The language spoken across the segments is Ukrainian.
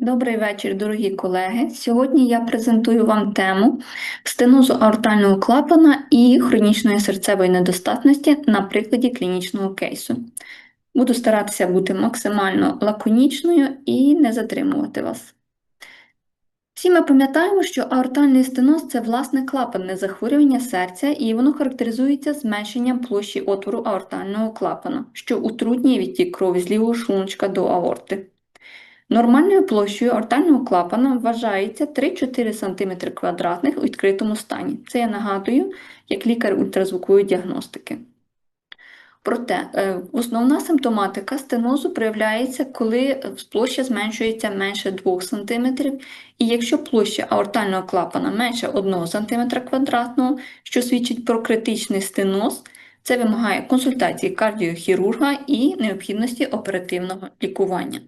Добрий вечір, дорогі колеги. Сьогодні я презентую вам тему стенозу аортального клапана і хронічної серцевої недостатності на прикладі клінічного кейсу. Буду старатися бути максимально лаконічною і не затримувати вас. Всі ми пам'ятаємо, що аортальний стеноз це власне клапанне захворювання серця, і воно характеризується зменшенням площі отвору аортального клапана, що утруднює відтік крові з лівого шлуночка до аорти. Нормальною площею аортального клапана вважається 3-4 см квадратних у відкритому стані. Це я нагадую, як лікар ультразвукової діагностики. Проте е, основна симптоматика стенозу проявляється, коли площа зменшується менше 2 см, і якщо площа аортального клапана менше 1 см квадратного, що свідчить про критичний стеноз, це вимагає консультації кардіохірурга і необхідності оперативного лікування.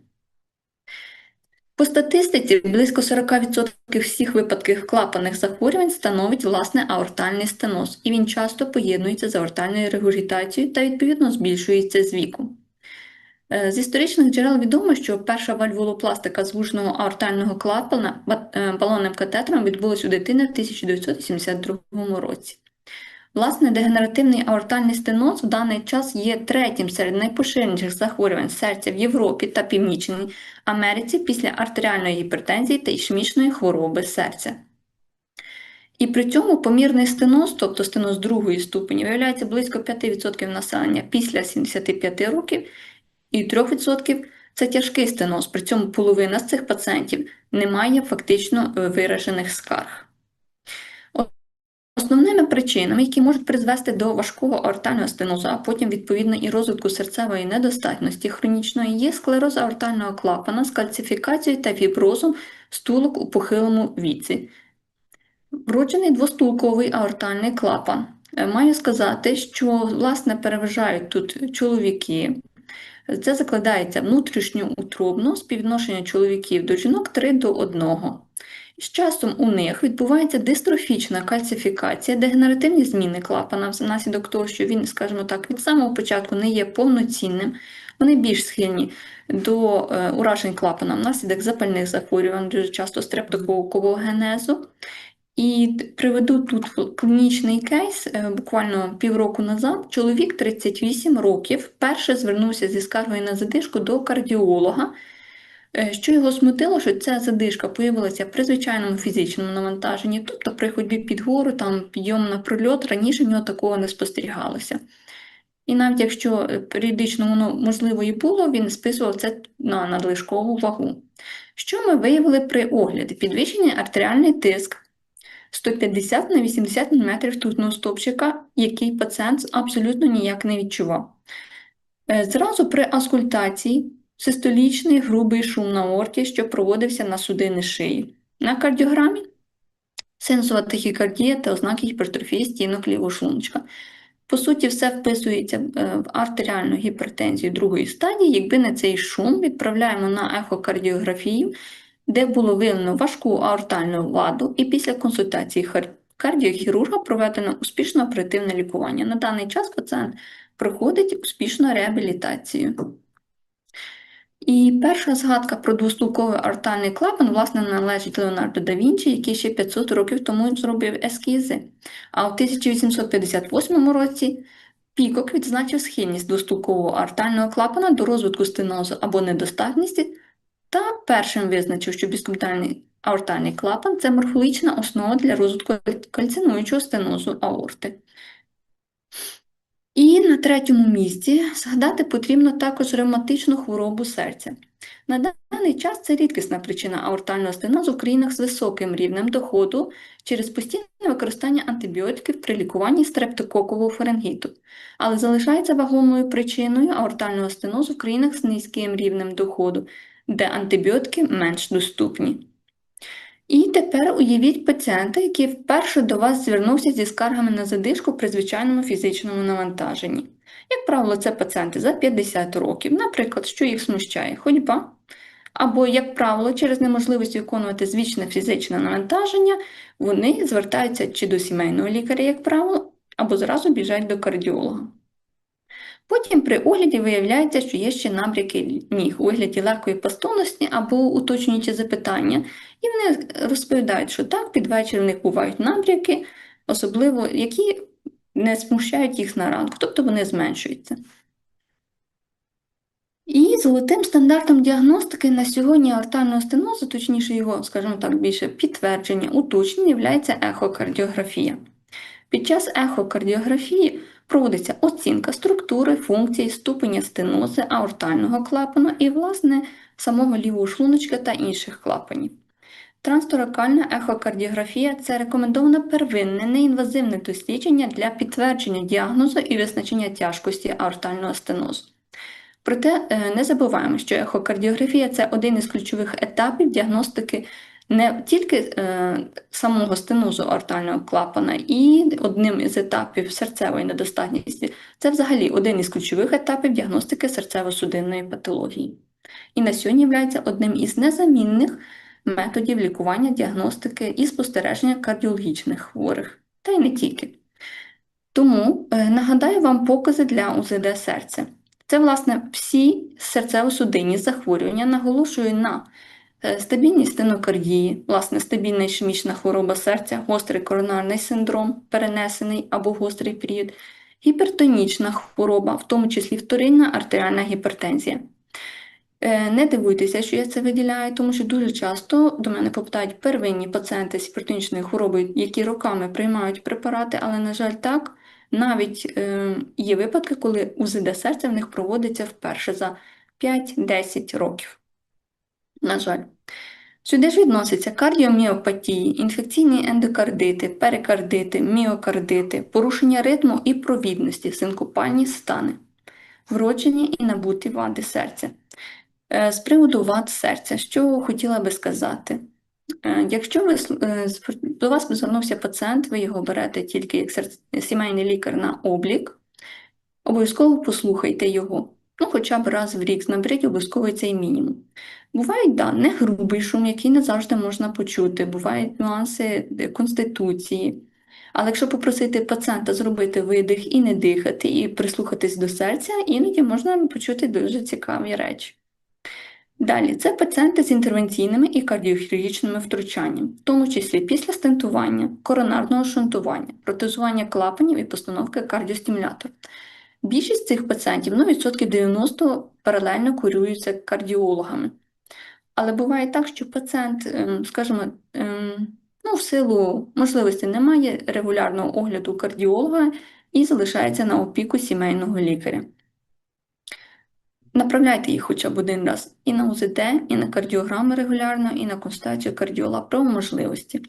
По статистиці, близько 40% всіх випадків клапанних захворювань становить власне аортальний стеноз, і він часто поєднується з аортальною регургітацією та, відповідно, збільшується з віком. Е, з історичних джерел відомо, що перша вальвулопластика звуженого аортального клапана е, балонним катетером відбулась у дитини в 1982 році. Власне, дегенеративний аортальний стеноз в даний час є третім серед найпоширеніших захворювань серця в Європі та Північній Америці після артеріальної гіпертензії та ішемічної хвороби серця. І при цьому помірний стеноз, тобто стеноз другої ступені, виявляється близько 5% населення після 75 років, і 3% це тяжкий стеноз, при цьому половина з цих пацієнтів не має фактично виражених скарг. Основними причинами, які можуть призвести до важкого аортального стенозу, а потім, відповідно, і розвитку серцевої недостатності хронічної, є склероз аортального клапана з кальцифікацією та фіброзом стулок у похилому віці. Вроджений двостулковий аортальний клапан. Е, маю сказати, що власне переважають тут чоловіки. Це закладається внутрішньоутробно співвідношення чоловіків до жінок 3 до 1. З часом у них відбувається дистрофічна кальцифікація, дегенеративні зміни клапана внаслідок того, що він, скажімо так, від самого початку не є повноцінним, вони більш схильні до е, уражень клапана внаслідок запальних захворювань, дуже часто стрептококового генезу. І приведу тут клінічний кейс, е, буквально півроку назад, чоловік 38 років вперше звернувся зі скаргою на задишку до кардіолога. Е, що його смутило, що ця задишка появилася при звичайному фізичному навантаженні, тобто при ходьбі під гору, там підйом на прольот, раніше в нього такого не спостерігалося. І навіть якщо е, періодично воно можливо і було, він списував це на надлишкову вагу. Що ми виявили при огляді? Підвищений артеріальний тиск 150 на 80 мм ртутного стопчика, який пацієнт абсолютно ніяк не відчував. Е, зразу при аскультації систолічний грубий шум на орті, що проводився на судини шиї. На кардіограмі сенсова тахікардія та ознаки гіпертрофії стінок лівого шлуночка. По суті, все вписується е, в артеріальну гіпертензію другої стадії, якби не цей шум, відправляємо на ехокардіографію, де було виявлено важку аортальну ваду, і після консультації кардіохірурга проведено успішне оперативне лікування. На даний час пацієнт проходить успішну реабілітацію. І перша згадка про двостулковий артальний клапан, власне, належить Леонардо да Вінчі, який ще 500 років тому зробив ескізи. А в 1858 році Пікок відзначив схильність двостулкового артального клапана до розвитку стенозу або недостатності, та першим визначив, що біскомптальний аортальний клапан це морфологічна основа для розвитку кальцинуючого стенозу аорти. І на третьому місці згадати потрібно також ревматичну хворобу серця. На даний час це рідкісна причина аортального стенозу в країнах з високим рівнем доходу через постійне використання антибіотиків при лікуванні стрептококового фарингіту, але залишається вагомою причиною аортального стенозу в країнах з низьким рівнем доходу, де антибіотики менш доступні. І тепер уявіть пацієнта, який вперше до вас звернувся зі скаргами на задишку при звичайному фізичному навантаженні. Як правило, це пацієнти за 50 років, наприклад, що їх смущає ходьба. Або, як правило, через неможливість виконувати звичне фізичне навантаження, вони звертаються чи до сімейного лікаря, як правило, або зразу біжать до кардіолога. Потім при огляді виявляється, що є ще набряки ніг у вигляді легкої пастонності або уточнюючі запитання, і вони розповідають, що так, під вечір в них бувають набряки, особливо які не смущають їх на ранку, тобто вони зменшуються. І золотим стандартом діагностики на сьогодні аортального стенозу, точніше його, скажімо так, більше підтвердження, уточнення, є ехокардіографія. Під час ехокардіографії проводиться оцінка структури, функцій, ступеня стенози аортального клапану і, власне, самого лівого шлуночка та інших клапанів. Трансторакальна ехокардіографія це рекомендоване первинне неінвазивне дослідження для підтвердження діагнозу і визначення тяжкості аортального стенозу. Проте е, не забуваємо, що ехокардіографія це один із ключових етапів діагностики не тільки е, самого стенозу аортального клапана, і одним із етапів серцевої недостатності це взагалі один із ключових етапів діагностики серцево-судинної патології. І на сьогодні є одним із незамінних методів лікування, діагностики і спостереження кардіологічних хворих, та й не тільки. Тому е, нагадаю вам покази для УЗД серця. Це, власне, всі серцево-судинні захворювання наголошую на стабільність стенокардії, власне, стабільна ішемічна хвороба серця, гострий коронарний синдром, перенесений або гострий період, гіпертонічна хвороба, в тому числі вторинна артеріальна гіпертензія. Е, не дивуйтеся, що я це виділяю, тому що дуже часто до мене попадають первинні пацієнти з гіпертонічною хворобою, які роками приймають препарати, але, на жаль, так. Навіть е, є випадки, коли УЗД серця в них проводиться вперше за 5-10 років. На жаль. Сюди ж відносяться кардіоміопатії, інфекційні ендокардити, перикардити, міокардити, порушення ритму і провідності, синкопальні стани, вроджені і набуті вади серця. Е, з приводу вад серця, що хотіла би сказати. Е, якщо ви, е, до вас звернувся пацієнт, ви його берете тільки як сімейний лікар на облік, обов'язково послухайте його. Ну, хоча б раз в рік наберіть обов'язково цей мінімум. Бувають, да, не грубий шум, який не завжди можна почути, бувають нюанси конституції. Але якщо попросити пацієнта зробити видих і не дихати, і прислухатись до серця, іноді можна почути дуже цікаві речі. Далі, це пацієнти з інтервенційними і кардіохірургічними втручаннями, в тому числі після стентування, коронарного шунтування, протезування клапанів і постановки кардіостимулятора. Більшість цих пацієнтів, ну відсотків 90 паралельно курюються кардіологами. Але буває так, що пацієнт, ем, скажімо, ем, ну, в силу можливості немає регулярного огляду кардіолога і залишається на опіку сімейного лікаря. Направляйте їх хоча б один раз і на УЗД, і на кардіограми регулярно, і на констатацію кардіола про можливості.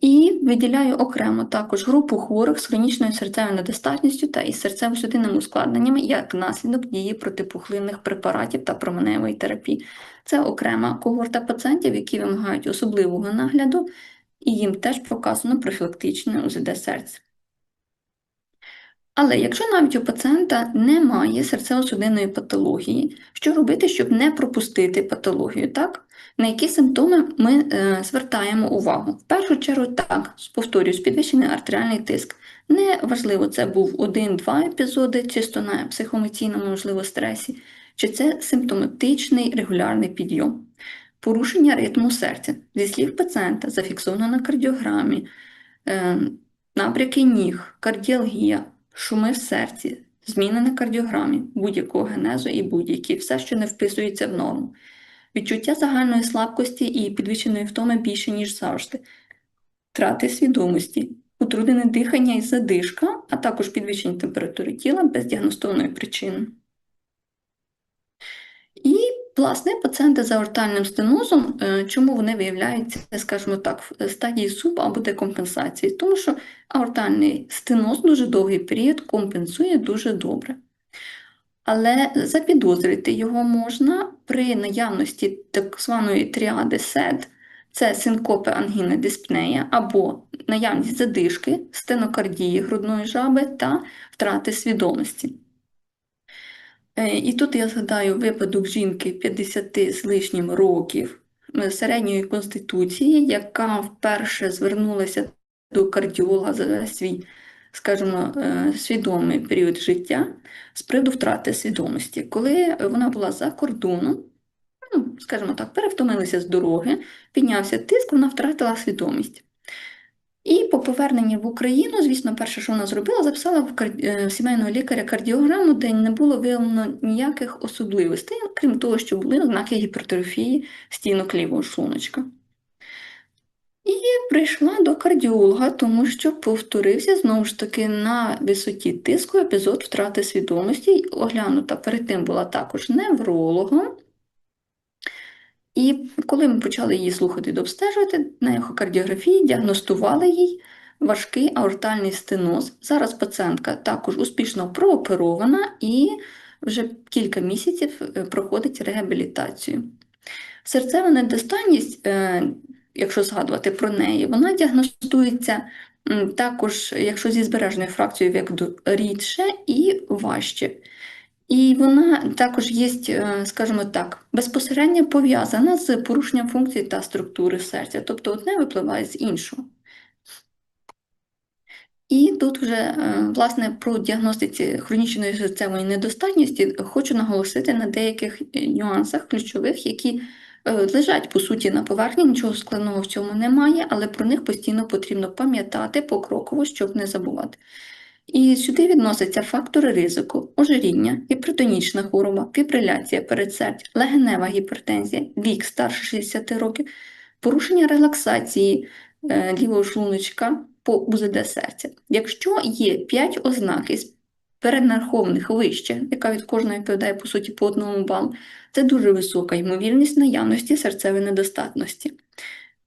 І виділяю окремо також групу хворих з хронічною серцевою недостатністю та із серцево-судинними ускладненнями як наслідок дії протипухлинних препаратів та променевої терапії. Це окрема когорта пацієнтів, які вимагають особливого нагляду, і їм теж показано профілактичне УЗД серця. Але якщо навіть у пацієнта немає серцево-судинної патології, що робити, щоб не пропустити патологію, так? на які симптоми ми е, звертаємо увагу? В першу чергу, так, повторюсь, підвищений артеріальний тиск. Неважливо, це був один-два епізоди, чисто на психоемоційному, можливо, стресі, чи це симптоматичний регулярний підйом. Порушення ритму серця. Зі слів пацієнта зафіксовано на кардіограмі, е, набряки ніг, кардіалгія шуми в серці, зміни на кардіограмі, будь-якого генезу і будь-які, все, що не вписується в норму, відчуття загальної слабкості і підвищеної втоми більше, ніж завжди, втрати свідомості, утруднене дихання і задишка, а також підвищення температури тіла без діагностованої причини. Власне, пацієнти з аортальним стенозом, е, чому вони виявляються, скажімо так, в стадії суб або декомпенсації? Тому що аортальний стеноз дуже довгий період компенсує дуже добре. Але запідозрити його можна при наявності так званої тріади СЕД, це синкопи ангіна диспнея або наявність задишки, стенокардії грудної жаби та втрати свідомості. Е, і тут я згадаю випадок жінки 50 з лишнім років е, середньої конституції, яка вперше звернулася до кардіолога за свій скажімо, е, свідомий період життя з приводу втрати свідомості. Коли вона була за кордоном, ну, скажімо так, перевтомилися з дороги, піднявся тиск, вона втратила свідомість. І по поверненні в Україну, звісно, перше, що вона зробила, записала е, в сімейного лікаря кардіограму, де не було виявлено ніяких особливостей, крім того, що були ознаки гіпертрофії стінок лівого шлуночка. І прийшла до кардіолога, тому що повторився знову ж таки на висоті тиску епізод втрати свідомості. Оглянута перед тим була також неврологом. І коли ми почали її слухати і обстежувати, на ехокардіографії діагностували їй важкий аортальний стеноз. Зараз пацієнтка також успішно прооперована і вже кілька місяців е, проходить реабілітацію. Серцева недостатність, е, якщо згадувати про неї, вона діагностується також, якщо зі збереженою фракцією віку рідше і важче. І вона також є, е, скажімо так, безпосередньо пов'язана з порушенням функцій та структури серця, тобто одне випливає з іншого. І тут вже, е, власне, про діагностиці хронічної серцевої недостатності хочу наголосити на деяких е, нюансах ключових, які лежать, по суті, на поверхні, нічого складного в цьому немає, але про них постійно потрібно пам'ятати покроково, щоб не забувати. І сюди відносяться фактори ризику, ожиріння, гіпертонічна хвороба, фібриляція передсердь, легенева гіпертензія, вік старше 60 років, порушення релаксації е, лівого шлуночка по УЗД серця. Якщо є 5 ознак із переднарахованих вище, яка від кожної відповідає по суті по одному балу, це дуже висока ймовірність наявності серцевої недостатності.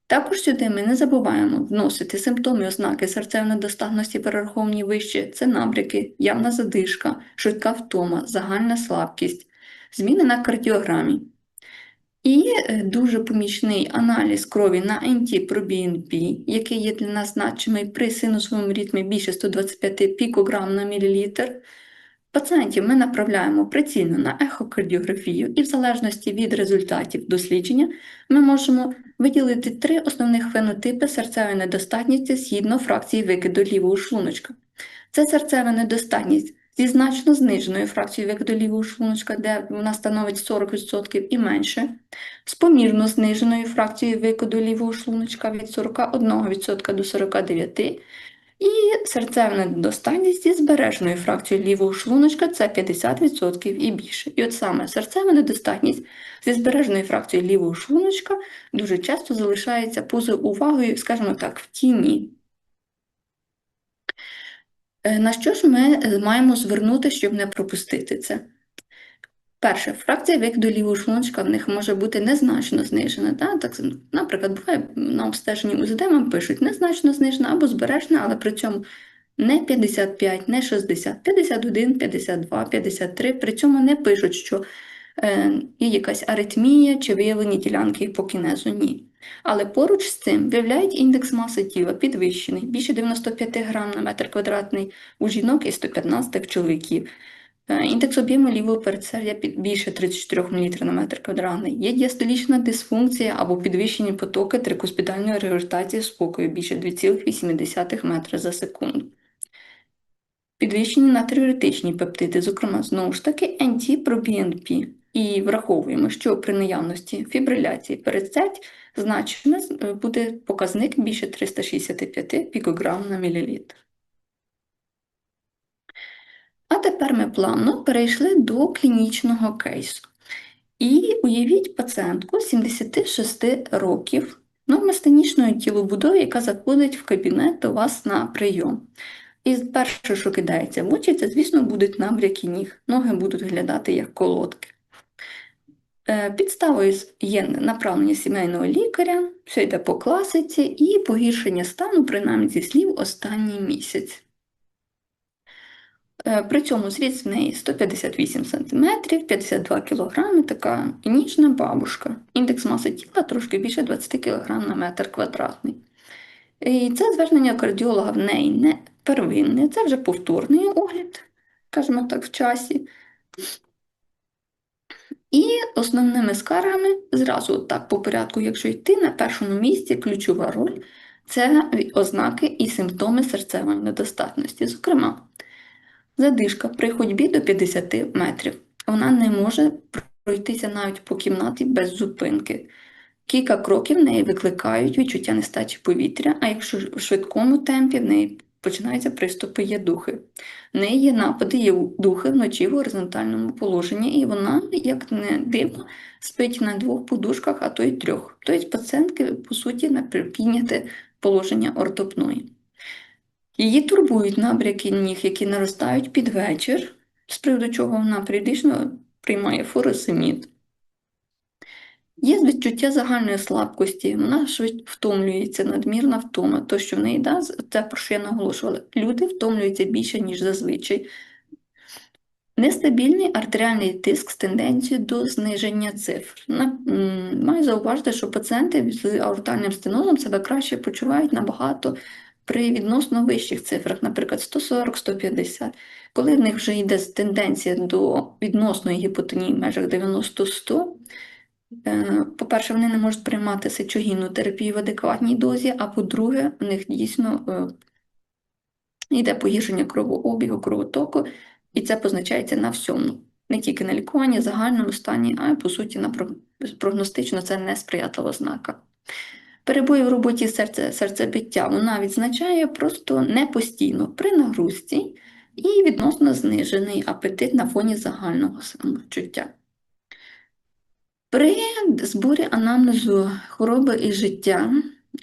Також сюди ми не забуваємо вносити симптоми ознаки серцевої недостатності перераховані вище це набряки, явна задишка, швидка втома, загальна слабкість, зміни на кардіограмі. І е, дуже помічний аналіз крові на NT-proBNP, який є для нас значимий при синусовому ритмі більше 125 пікограм на мілілітр. Пацієнтів ми направляємо прицільно на ехокардіографію, і в залежності від результатів дослідження ми можемо виділити три основних фенотипи серцевої недостатності згідно фракції викиду лівого шлуночка. Це серцева недостатність зі значно зниженою фракцією викиду лівого шлуночка, де вона становить 40% і менше, з помірно зниженою фракцією викиду лівого шлуночка від 41% до 49%, і серцева недостатність зі збереженою фракцією лівого шлуночка це 50% і більше. І от саме серцева недостатність зі збереженою фракцією лівого шлуночка дуже часто залишається поза увагою, скажімо так, в тіні. Е, На що ж ми маємо звернути, щоб не пропустити це? Перше, фракція викиду лівого шлуночка в них може бути незначно знижена. Да? Так, наприклад, буває на обстеженні УЗД вам пишуть незначно знижена або збережена, але при цьому не 55, не 60, 51, 52, 53. При цьому не пишуть, що е, є якась аритмія чи виявлені ділянки гіпокінезу. Ні. Але поруч з цим виявляють індекс маси тіла підвищений, більше 95 грам на метр квадратний у жінок і 115 в чоловіків. Е, Індекс об'єму лівого передсердя більше 34 мл на метр квадратний. Є діастолічна дисфункція або підвищені потоки трикуспідальної регургітації спокою більше 2,8 метра за секунду. Підвищені натріуретичні пептиди, зокрема, знову ж таки, NT-proBNP. І враховуємо, що при наявності фібриляції передсердь значно е, буде показник більше 365 пікограм на мілілітр. А тепер ми плавно перейшли до клінічного кейсу. І уявіть пацієнтку 76 років, нормостенічної тілобудови, яка заходить в кабінет до вас на прийом. І перше, що кидається в очі, це, звісно, будуть набряки ніг. Ноги будуть виглядати як колодки. Е, Підставою є направлення сімейного лікаря, все йде по класиці, і погіршення стану, принаймні зі слів, останній місяць. Е, При цьому зріст в неї 158 см, 52 кг, така ніжна бабушка. Індекс маси тіла трошки більше 20 кг на метр квадратний. І це звернення кардіолога в неї не первинне, це вже повторний огляд, скажімо так, в часі. І основними скаргами зразу так по порядку, якщо йти на першому місці, ключова роль Це ознаки і симптоми серцевої недостатності. Зокрема, задишка при ходьбі до 50 метрів. Вона не може пройтися навіть по кімнаті без зупинки. Кілька кроків в неї викликають відчуття нестачі повітря, а якщо в швидкому темпі в неї починаються приступи єдухи. В неї є напади єдухи вночі в горизонтальному положенні, і вона, як не дивно, спить на двох подушках, а то й трьох. Тобто пацієнтки, по суті, на підняте положення ортопної. Її турбують набряки ніг, які наростають під вечір, з приводу чого вона періодично приймає фуросемід. Є відчуття загальної слабкості, вона швидко втомлюється, надмірна втома, то, що в неї да, це про що я наголошувала. Люди втомлюються більше, ніж зазвичай. Нестабільний артеріальний тиск з тенденцією до зниження цифр. Маю зауважити, що пацієнти з аортальним стенозом себе краще почувають набагато при відносно вищих цифрах, наприклад, 140-150. Коли в них вже йде тенденція до відносної гіпотонії в межах 90-100, Е, По-перше, вони не можуть приймати сечогінну терапію в адекватній дозі, а по-друге, в них дійсно е, йде погіршення кровообігу, кровотоку, і це позначається на всьому. Не тільки на лікуванні, загальному стані, а й по суті на прогностично це несприятлива ознака. Перебої в роботі серця, серцебиття вона відзначає просто не постійно при нагрузці і відносно знижений апетит на фоні загального самочуття. При зборі анамнезу хвороби і життя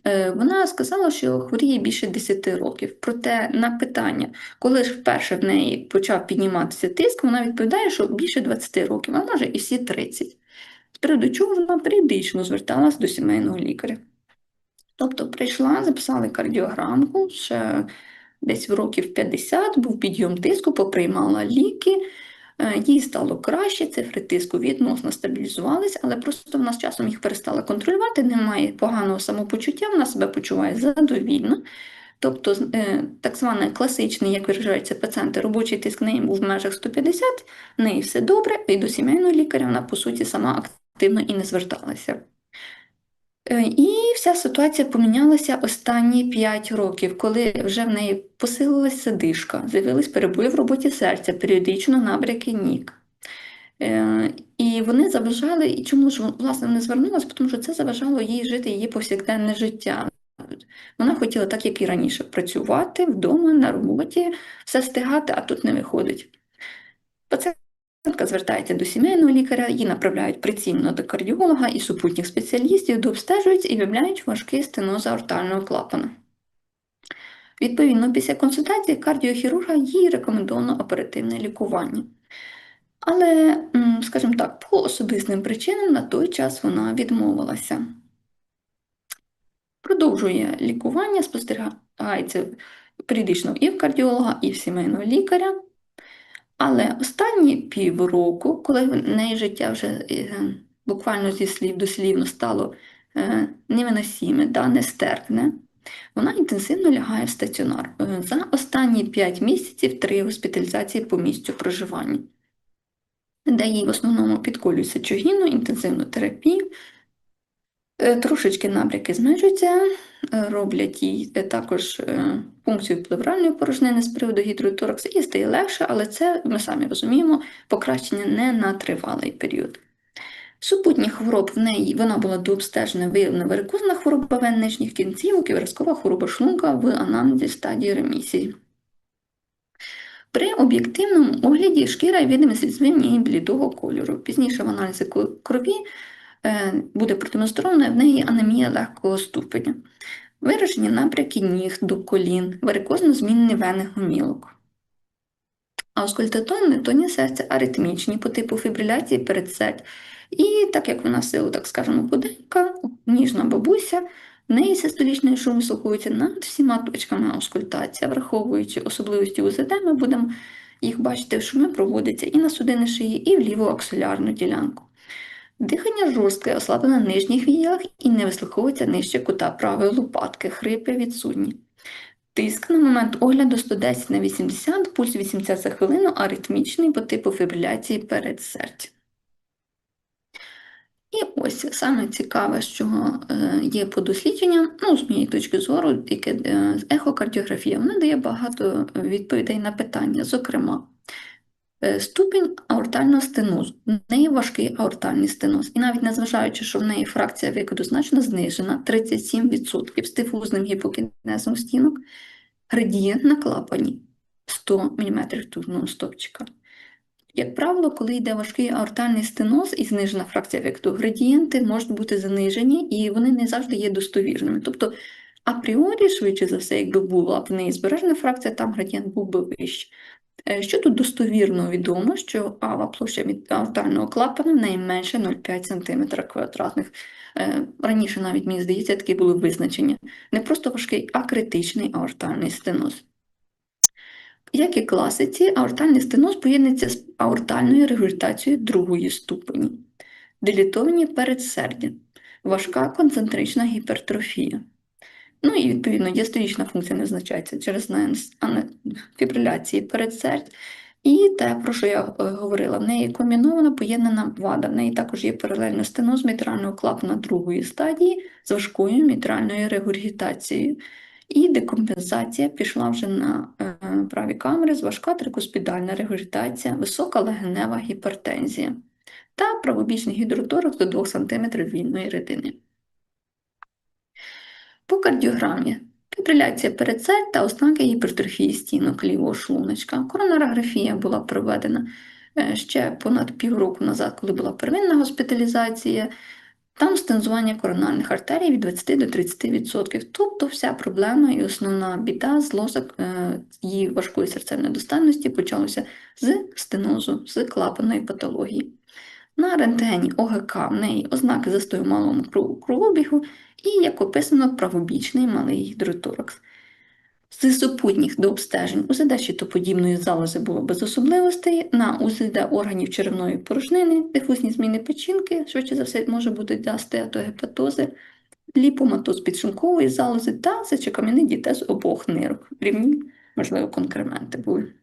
е, вона сказала, що хворіє більше 10 років. Проте на питання, коли ж вперше в неї почав підніматися тиск, вона відповідає, що більше 20 років, а може і всі 30. З приводу чого вона періодично зверталась до сімейного лікаря. Тобто прийшла, записали кардіограмку, ще десь в років 50 був підйом тиску, поприймала ліки. Е, Їй стало краще, цифри тиску відносно стабілізувались, але просто вона з часом їх перестала контролювати, немає поганого самопочуття, вона себе почуває задовільно. Тобто, е, так званий класичний, як виражаються пацієнти, робочий тиск в неї був в межах 150, в неї все добре, і до сімейного лікаря вона, по суті, сама активно і не зверталася. Е, І вся ситуація помінялася останні 5 років, коли вже в неї посилилася задишка, з'явились перебої в роботі серця, періодично набряки ніг. Е, І вони заважали, і чому ж власне не звернулася? Тому що це заважало їй жити її повсякденне життя. Вона хотіла, так як і раніше, працювати вдома, на роботі, все встигати, а тут не виходить. Пацієнтка звертається до сімейного лікаря, її направляють прицільно до кардіолога і супутніх спеціалістів, дообстежують і виявляють важкий стеноз аортального клапана. Відповідно, після консультації кардіохірурга їй рекомендовано оперативне лікування. Але, скажімо так, по особистим причинам на той час вона відмовилася. Продовжує лікування, спостерігається періодично і в кардіолога, і в сімейного лікаря. Але останні півроку, коли в неї життя вже е, буквально зі слів дослівно стало е, невиносіме, да, нестерпне, вона інтенсивно лягає в стаціонар. Е, За останні 5 місяців три госпіталізації по місцю проживання, де їй в основному підколюють сечогінну, інтенсивну терапію. Трошечки набряки зменшуються, роблять їй е, також е, пункцію плевральної порожнини з приводу гідротораксу і стає легше, але це, ми самі розуміємо, покращення не на тривалий період. Супутніх хвороб в неї вона була дообстежена виявлена варикозна хвороба вен нижніх кінцівок і виразкова хвороба шлунка в анамнезі стадії ремісії. При об'єктивному огляді шкіра і видимість відзвинення блідого кольору. Пізніше в аналізі крові е, буде продемонстровано в неї анемія легкого ступеня, виражені набряки ніг до колін, варикозно змінені вени гомілок. Аускультатон, нетоні серця аритмічні по типу фібриляції передсердь. І так як вона в силу, так скажемо, худенька, ніжна бабуся, в неї систолічний шум слухається над всіма точками аускультації, враховуючи особливості УЗД, ми будемо їх бачити, що ми проводиться і на судини шиї, і в ліву аксулярну ділянку. Дихання жорстке, ослаблене на нижніх віях і не вислуховується нижче кута правої лопатки, хрипи відсутні. Тиск на момент огляду 110 на 80, пульс 80 за хвилину, аритмічний по типу фібриляції передсердя. І ось саме цікаве, що е, є по дослідженням, ну, з моєї точки зору, яке е, ехокардіографія, вона дає багато відповідей на питання. Зокрема, ступінь аортального стенозу. В неї важкий аортальний стеноз. І навіть незважаючи, що в неї фракція викиду значно знижена 37% з дифузним гіпокінезом стінок, градієнт на клапані 100 мм ртутного стопчика. Як правило, коли йде важкий аортальний стеноз і знижена фракція векту, градієнти можуть бути занижені і вони не завжди є достовірними. Тобто, апріорі, швидше за все, якби була в неї збережена фракція, там градієнт був би вищий. Е, Що тут достовірно відомо, що ава площа від аортального клапана в неї менше 0,5 см квадратних. Е, Раніше навіть, мені здається, такі були визначення. Не просто важкий, а критичний аортальний стеноз. Як і класиці, аортальний стеноз поєднується з аортальною регургітацією другої ступені, дилітовані передсердя, важка концентрична гіпертрофія. Ну і, відповідно, діастолічна функція не визначається через фібриляції передсердь. І те, про що я е, говорила, в неї комбінована поєднана вада. В неї також є паралельно стеноз мітрального клапана другої стадії з важкою мітральною регургітацією. І декомпенсація пішла вже на е, праві камери з важка трикуспідальна регургітація, висока легенева гіпертензія та правобічний гідроторакс до 2 см вільної рідини. По кардіограмі фібриляція передсердь та ознаки гіпертрофії стінок лівого шлуночка. Коронарографія була проведена е, ще понад півроку назад, коли була первинна госпіталізація. Там стензування коронарних артерій від 20 до 30%. Тобто вся проблема і основна біда з лосок е, її важкої серцевої недостатності почалося з стенозу, з клапаної патології. На рентгені ОГК в неї ознаки застою малому кровообігу і, як описано, правобічний малий гідроторакс. З супутніх до обстежень УЗД щитоподібної залози було без особливостей, на УЗД органів черевної порожнини, дифузні зміни печінки, швидше за все, може бути діастеатогепатози, ліпоматоз підшумкової залози та сечокам'яний дітез обох нирок. Рівні, можливо, конкременти були.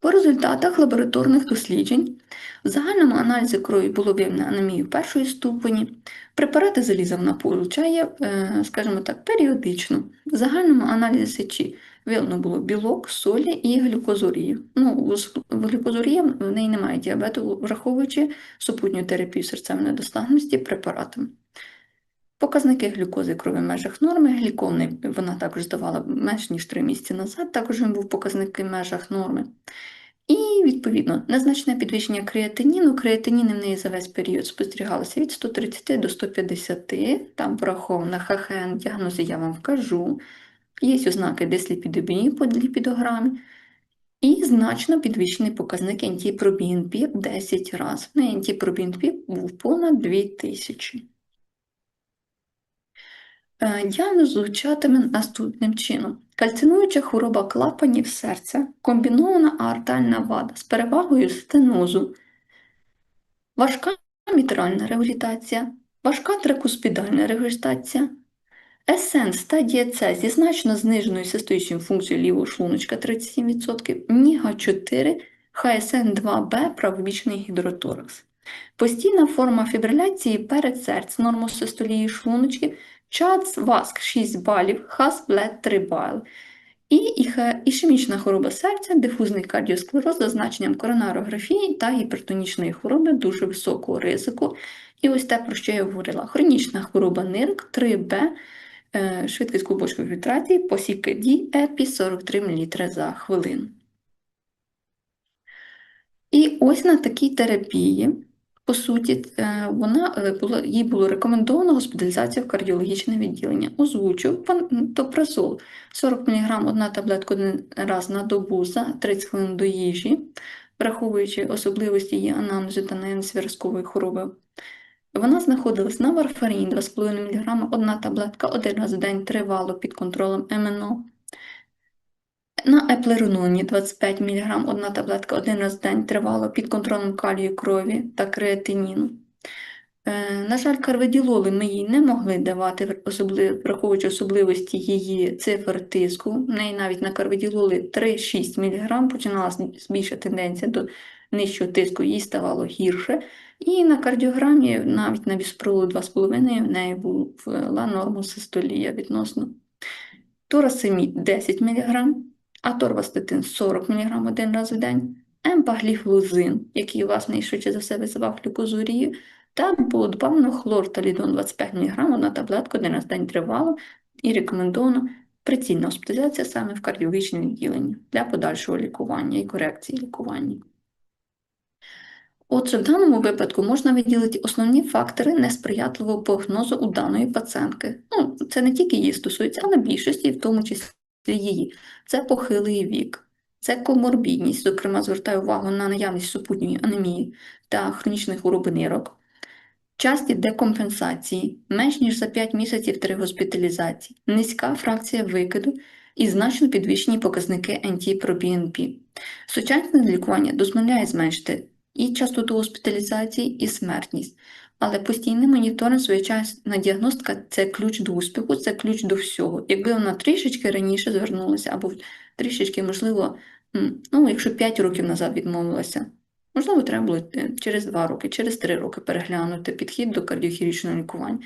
По результатах лабораторних досліджень в загальному аналізі крові було виявлено анемію першої ступені, препарати заліза вона получає, е, скажімо так, періодично. В загальному аналізі сечі виявлено було білок, солі і глюкозурію. Ну, глюкозурія в неї немає діабету, враховуючи супутню терапію серцевої недостатності препаратами. Показники глюкози крові в межах норми, гліковний вона також здавала менш ніж 3 місяці назад, також він був показники в межах норми. І, відповідно, незначне підвищення креатиніну. Креатиніни в неї за весь період спостерігалося від 130 до 150, там порахована ХХН, діагнози я вам вкажу. Є ознаки дисліпідемії по ліпідограмі. І значно підвищений показник антипробінпі 10 разів. На антипробінпі був понад 2000. Е, Діагноз звучатиме наступним чином. Кальцинуюча хвороба клапанів серця, комбінована аортальна вада з перевагою стенозу, важка мітральна регулітація, важка трекуспідальна регулітація, СН стадія С зі значно зниженою систолічною функцією лівого шлуночка 37%, ніга 4, ХСН2Б правобічний гідроторакс. Постійна форма фібриляції перед серць, нормосистолії шлуночки Чац васк 6 балів, хас блед 3 бали. І ішемічна хвороба серця, дифузний кардіосклероз за значенням коронарографії та гіпертонічної хвороби дуже високого ризику. І ось те, про що я говорила: хронічна хвороба нирк 3Б, е, швидкість клубочкової фільтрації, посіки ді епі 43 мл за хвилину. І ось на такій терапії по суті, е, вона е, їй було рекомендовано госпіталізація в кардіологічне відділення. Озвучу пантопразол 40 мг одна таблетка один раз на добу за 30 хвилин до їжі, враховуючи особливості її анамнезу та наявність виразкової хвороби. Вона знаходилась на варфаріні 2,5 мг одна таблетка один раз в день тривало під контролем МНО. На еплерононі 25 мг одна таблетка один раз в день тривало під контролем калію крові та креатиніну. Е, на жаль, карведілоли ми їй не могли давати, враховуючи особливості її цифр тиску. В неї навіть на карведілоли 3-6 мг починала збільша тенденція до нижчого тиску, їй ставало гірше. І на кардіограмі, навіть на біспроводу 2,5, в неї була норма систолія відносно. Торасимід 10 мг, аторвастатин 40 мг один раз в день, емпагліфлузин, який у вас найшвидше за все визивав глюкозурію, та було добавлено хлорталідон 25 мг на таблетку один раз в день тривало і рекомендовано прицільна госпіталізація саме в кардіологічному відділенні для подальшого лікування і корекції лікування. Отже, в даному випадку можна виділити основні фактори несприятливого прогнозу у даної пацієнтки. Ну, це не тільки її стосується, але більшості, в тому числі її. Це похилий вік, це коморбідність, зокрема, звертаю увагу на наявність супутньої анемії та хронічних хвороби нирок, часті декомпенсації, менш ніж за 5 місяців три госпіталізації, низька фракція викиду і значно підвищені показники NT-proBNP. Сучасне лікування дозволяє зменшити і частоту госпіталізації, і смертність. Але постійний моніторинг, своєчасна діагностика це ключ до успіху, це ключ до всього. Якби вона трішечки раніше звернулася, або трішечки, можливо, ну, якщо 5 років назад відмовилася, можливо, треба було е, через 2 роки, через 3 роки переглянути підхід до кардіохірургічного лікування.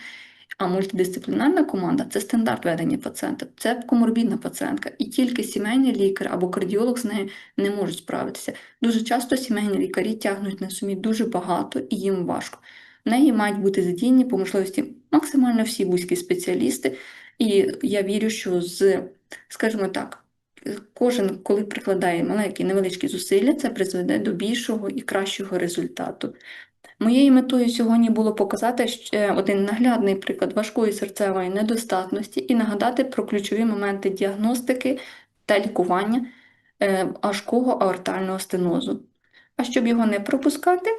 А мультидисциплінарна команда це стандарт ведення пацієнта, це коморбідна пацієнтка, і тільки сімейний лікар або кардіолог з нею не можуть справитися. Дуже часто сімейні лікарі тягнуть на собі дуже багато і їм важко. В неї мають бути задіяні по можливості максимально всі вузькі спеціалісти, і я вірю, що з, скажімо так, кожен, коли прикладає маленькі невеличкі зусилля, це призведе до більшого і кращого результату. Моєю метою сьогодні було показати ще один наглядний приклад важкої серцевої недостатності і нагадати про ключові моменти діагностики та лікування е, важкого аортального стенозу. А щоб його не пропускати,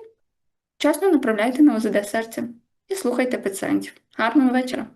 вчасно направляйте на ОЗД серця і слухайте пацієнтів. Гарного вечора!